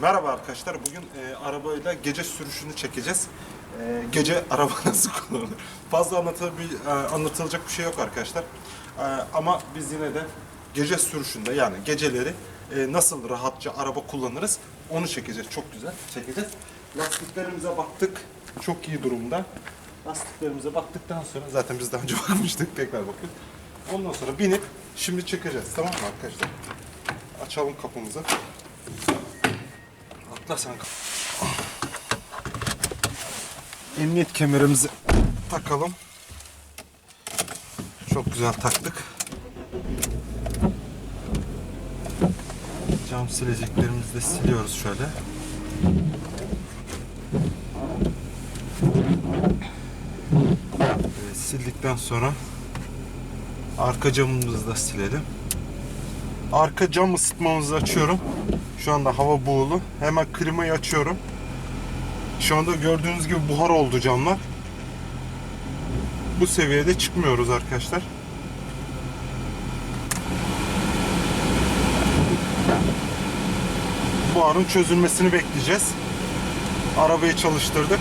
Merhaba arkadaşlar. Bugün e, arabayla gece sürüşünü çekeceğiz. E, gece araba nasıl kullanılır? Fazla anlatabil, e, anlatılacak bir şey yok arkadaşlar. E, ama biz yine de gece sürüşünde yani geceleri e, nasıl rahatça araba kullanırız onu çekeceğiz. Çok güzel çekeceğiz. Lastiklerimize baktık. Çok iyi durumda. Lastiklerimize baktıktan sonra zaten biz daha önce bakmıştık. Tekrar bakıyoruz. Ondan sonra binip şimdi çekeceğiz. Tamam mı arkadaşlar? Açalım kapımızı. Atla sen. Emniyet kemerimizi takalım. Çok güzel taktık. Cam sileceklerimizi de siliyoruz şöyle. Evet, sildikten sonra arka camımızı da silelim. Arka cam ısıtmamızı açıyorum. Şu anda hava buğulu. Hemen klimayı açıyorum. Şu anda gördüğünüz gibi buhar oldu camlar. Bu seviyede çıkmıyoruz arkadaşlar. Buharın çözülmesini bekleyeceğiz. Arabayı çalıştırdık.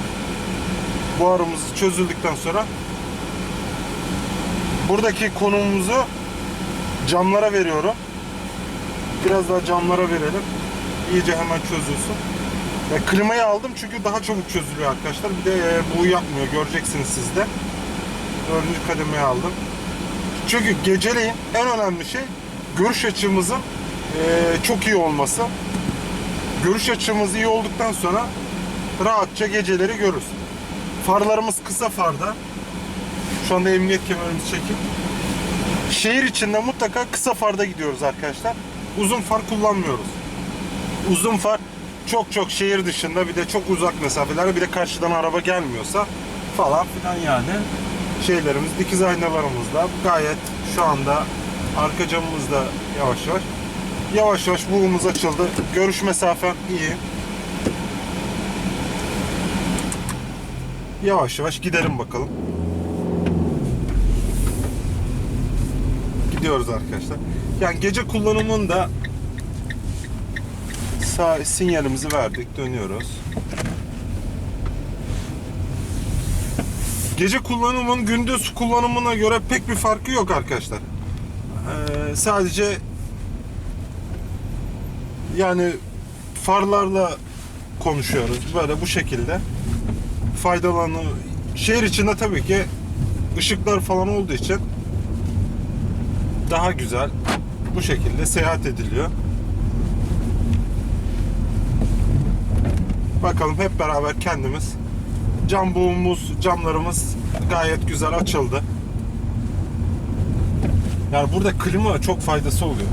Buharımız çözüldükten sonra buradaki konumumuzu camlara veriyorum. Biraz daha camlara verelim. İyice hemen çözülsün. Ya klimayı aldım çünkü daha çabuk çözülüyor arkadaşlar. Bir de e, bu yapmıyor. Göreceksiniz siz de. Dördüncü kademeyi aldım. Çünkü geceleyin en önemli şey görüş açımızın e, çok iyi olması. Görüş açımız iyi olduktan sonra rahatça geceleri görürüz. Farlarımız kısa farda. Şu anda emniyet kemerimizi çekip şehir içinde mutlaka kısa farda gidiyoruz arkadaşlar. Uzun far kullanmıyoruz. Uzun far çok çok şehir dışında bir de çok uzak mesafelerde bir de karşıdan araba gelmiyorsa falan filan yani şeylerimiz dikiz aynalarımızda gayet şu anda arka camımızda yavaş yavaş yavaş yavaş buğumuz açıldı. Görüş mesafem iyi. Yavaş yavaş gidelim bakalım. Gidiyoruz arkadaşlar. Yani gece kullanımında sağ sinyalimizi verdik, dönüyoruz. Gece kullanımın gündüz kullanımına göre pek bir farkı yok arkadaşlar. Ee, sadece yani farlarla konuşuyoruz böyle bu şekilde faydalanı şehir içinde tabii ki ışıklar falan olduğu için daha güzel bu şekilde seyahat ediliyor. Bakalım hep beraber kendimiz cam buğumuz, camlarımız gayet güzel açıldı. Yani burada klima çok faydası oluyor.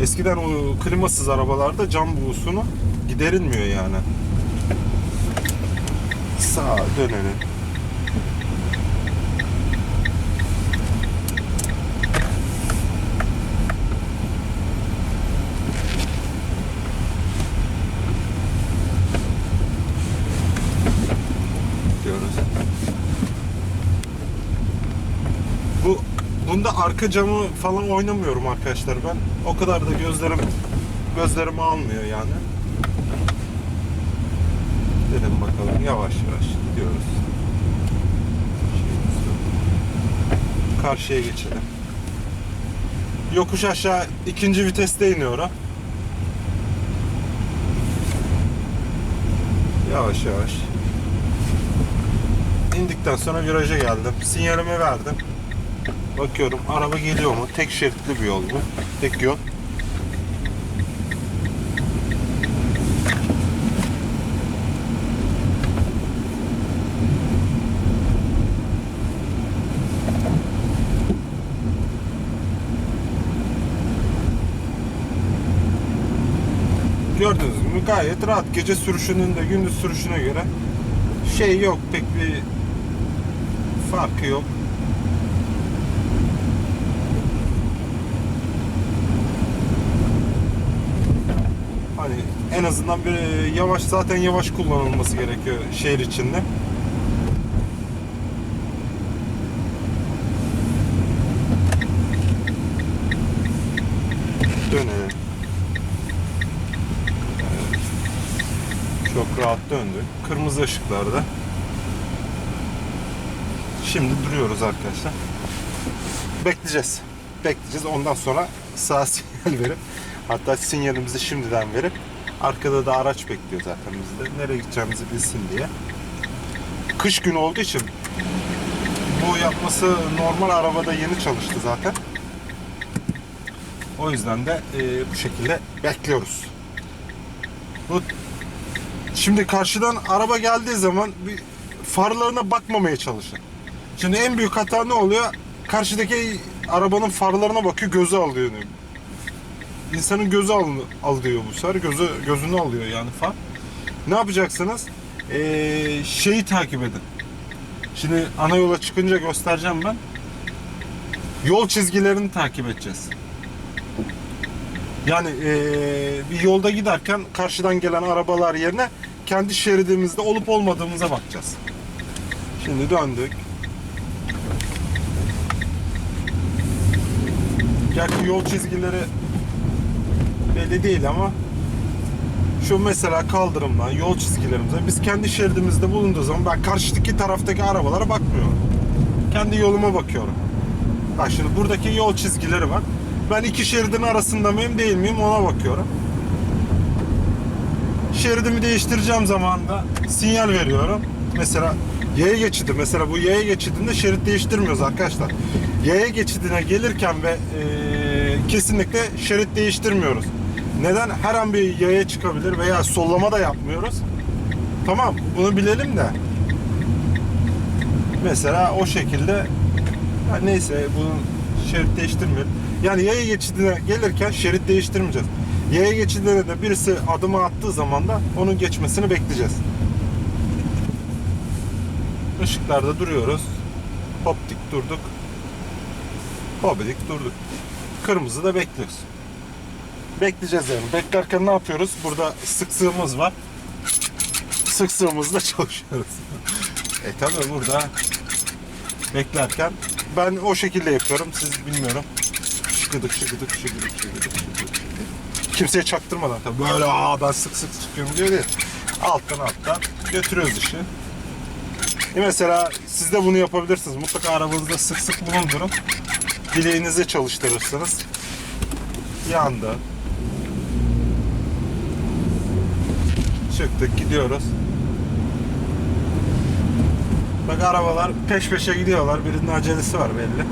Eskiden o klimasız arabalarda cam buğusunu giderilmiyor yani. Sağa dönelim. diyoruz. Bu bunda arka camı falan oynamıyorum arkadaşlar ben. O kadar da gözlerim gözlerimi almıyor yani. Gidelim bakalım yavaş yavaş gidiyoruz. Karşıya geçelim. Yokuş aşağı ikinci viteste iniyorum. Yavaş yavaş. İndikten sonra viraja geldim. Sinyalimi verdim. Bakıyorum araba geliyor mu? Tek şeritli bir yol bu. Tek yol. Gördüğünüz gibi gayet rahat. Gece sürüşünün de gündüz sürüşüne göre şey yok pek bir farkı yok. Hani en azından bir e, yavaş zaten yavaş kullanılması gerekiyor şehir içinde. Dönelim. saat döndü. Kırmızı ışıklarda. Şimdi duruyoruz arkadaşlar. Bekleyeceğiz. Bekleyeceğiz. Ondan sonra sağ sinyal verip hatta sinyalimizi şimdiden verip arkada da araç bekliyor zaten bizi de. Nereye gideceğimizi bilsin diye. Kış günü olduğu için bu yapması normal arabada yeni çalıştı zaten. O yüzden de e, bu şekilde bekliyoruz. Bu şimdi karşıdan araba geldiği zaman bir farlarına bakmamaya çalışın. Şimdi en büyük hata ne oluyor? Karşıdaki arabanın farlarına bakıyor, gözü alıyor. İnsanın gözü al, alıyor bu sefer. Gözü, gözünü alıyor yani far. Ne yapacaksınız? Ee, şeyi takip edin. Şimdi ana yola çıkınca göstereceğim ben. Yol çizgilerini takip edeceğiz. Yani eee, bir yolda giderken karşıdan gelen arabalar yerine kendi şeridimizde olup olmadığımıza bakacağız. Şimdi döndük. Gerçi yol çizgileri belli değil ama şu mesela kaldırımdan yol çizgilerimize biz kendi şeridimizde bulunduğu zaman ben karşıdaki taraftaki arabalara bakmıyorum. Kendi yoluma bakıyorum. Bak şimdi buradaki yol çizgileri var. Ben iki şeridin arasında mıyım değil miyim ona bakıyorum. Şeridimi değiştireceğim zaman da sinyal veriyorum. Mesela yaya geçidi. Mesela bu yaya geçidinde şerit değiştirmiyoruz arkadaşlar. Yaya geçidine gelirken ve eee, kesinlikle şerit değiştirmiyoruz. Neden? Her an bir yaya çıkabilir veya sollama da yapmıyoruz. Tamam bunu bilelim de. Mesela o şekilde ya neyse bunu şerit değiştirmeyelim. Yani yaya geçidine gelirken şerit değiştirmeyeceğiz. Yaya geçidine de birisi adımı attığı zaman da onun geçmesini bekleyeceğiz. Işıklarda duruyoruz. Hop durduk. Hop durduk. Kırmızı da bekliyoruz. Bekleyeceğiz yani. Beklerken ne yapıyoruz? Burada sıksığımız var. Sıksığımızla çalışıyoruz. e tabi burada beklerken ben o şekilde yapıyorum. Siz bilmiyorum. Şıkıdık şıkıdık şıkıdık şıkıdık şıkıdık. Kimseye çaktırmadan tabii böyle aa ben sık sık çıkıyorum diyor değil. Alttan alttan götürüyoruz işi. E mesela siz de bunu yapabilirsiniz. Mutlaka arabanızda sık sık bulundurun. Bileğinizi çalıştırırsınız. Yandı. Çıktık gidiyoruz. Bak arabalar peş peşe gidiyorlar. Birinin acelesi var belli.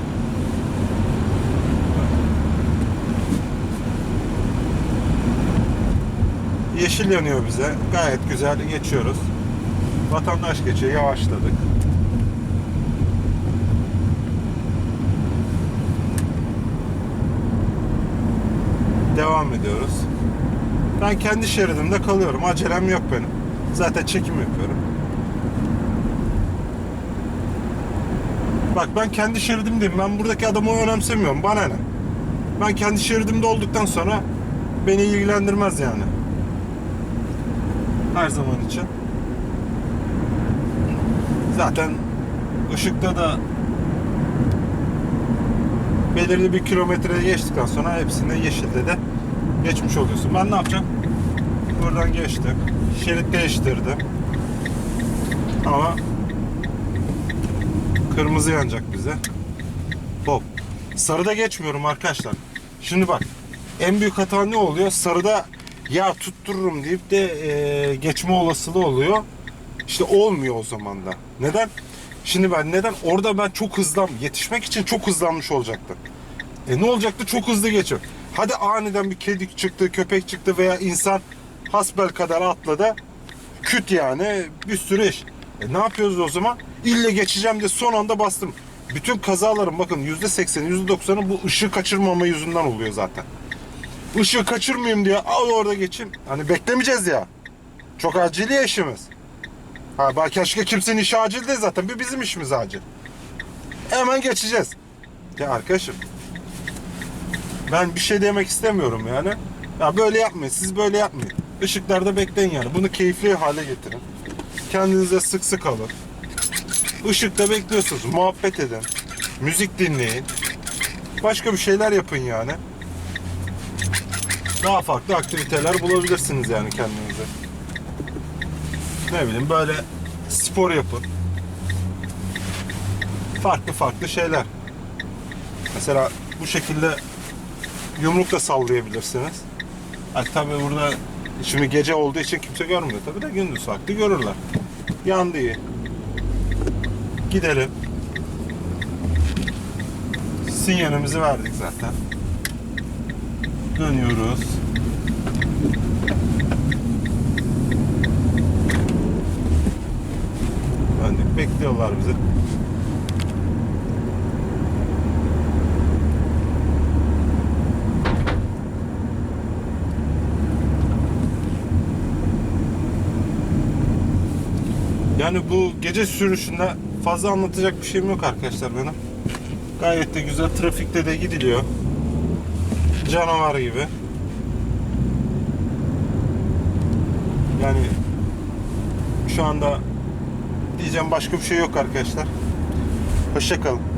Yeşil yanıyor bize. Gayet güzel geçiyoruz. Vatandaş geçiyor. Yavaşladık. Devam ediyoruz. Ben kendi şeridimde kalıyorum. Acelem yok benim. Zaten çekim yapıyorum. Bak ben kendi şeridimdeyim. Ben buradaki adamı önemsemiyorum. Bana ne? Ben kendi şeridimde olduktan sonra beni ilgilendirmez yani. Her zaman için. Zaten ışıkta da belirli bir kilometreye geçtikten sonra hepsinde yeşilde de geçmiş oluyorsun. Ben ne yapacağım? Buradan geçtim. Şerit değiştirdim. Ama kırmızı yanacak bize. Hop. Sarıda geçmiyorum arkadaşlar. Şimdi bak. En büyük hata ne oluyor? Sarıda ya tuttururum deyip de e, geçme olasılığı oluyor. İşte olmuyor o zaman da. Neden? Şimdi ben neden? Orada ben çok hızlan yetişmek için çok hızlanmış olacaktım. E ne olacaktı? Çok hızlı geçiyor. Hadi aniden bir kedi çıktı, köpek çıktı veya insan hasbel kadar atladı. Küt yani bir sürü iş. E ne yapıyoruz o zaman? İlle geçeceğim diye son anda bastım. Bütün kazaların bakın %80'i %90'ı bu ışığı kaçırmama yüzünden oluyor zaten. Işığı kaçırmayayım diye al orada geçeyim. Hani beklemeyeceğiz ya. Çok acil ya işimiz. Ha bak keşke kimsenin işi acil değil zaten. Bir bizim işimiz acil. Hemen geçeceğiz. Ya arkadaşım. Ben bir şey demek istemiyorum yani. Ya böyle yapmayın. Siz böyle yapmayın. Işıklarda bekleyin yani. Bunu keyifli hale getirin. Kendinize sık sık alın. Işıkta bekliyorsunuz. Muhabbet edin. Müzik dinleyin. Başka bir şeyler yapın yani. Daha farklı aktiviteler bulabilirsiniz yani kendinize. Ne bileyim böyle spor yapın. Farklı farklı şeyler. Mesela bu şekilde yumruk da sallayabilirsiniz. Ha, tabii burada şimdi gece olduğu için kimse görmüyor tabii de gündüz vakti görürler. Yandı iyi. Gidelim. Sinyalimizi verdik zaten. Dönüyoruz. Döndük. Bekliyorlar bizi. Yani bu gece sürüşünde fazla anlatacak bir şeyim yok arkadaşlar benim. Gayet de güzel trafikte de gidiliyor. Canavar gibi. Yani şu anda diyeceğim başka bir şey yok arkadaşlar. Hoşçakalın.